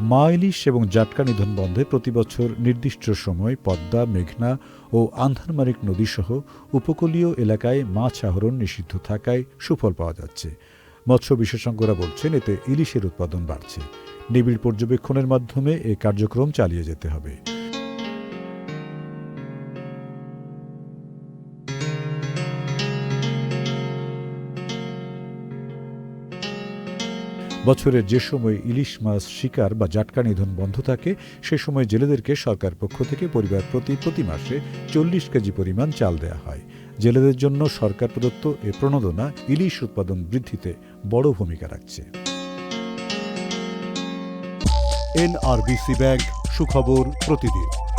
মা ইলিশ এবং জাটকা নিধন বন্ধে প্রতিবছর নির্দিষ্ট সময় পদ্মা, মেঘনা ও আন্ধারমারিক নদীসহ উপকূলীয় এলাকায় মাছ আহরণ নিষিদ্ধ থাকায় সুফল পাওয়া যাচ্ছে। মৎস্য বিশেষজ্ঞরা বলছেন, এতে ইলিশের উৎপাদন বাড়ছে। নিবিড় পর্যবেক্ষণের মাধ্যমে এ কার্যক্রম চালিয়ে যেতে হবে। বছরের যে সময় ইলিশ মাছ শিকার বা জাটকা নিধন বন্ধ থাকে, সে সময় জেলেদেরকে সরকার পক্ষ থেকে পরিবার প্রতি প্রতি মাসে চল্লিশ কেজি পরিমাণ চাল দেওয়া হয়। জেলেদের জন্য সরকার প্রদত্ত এ প্রণোদনা ইলিশ উৎপাদন বৃদ্ধিতে বড় ভূমিকা রাখছে। এনআরবিসি ব্যাংক, সুখবর প্রতিদিন।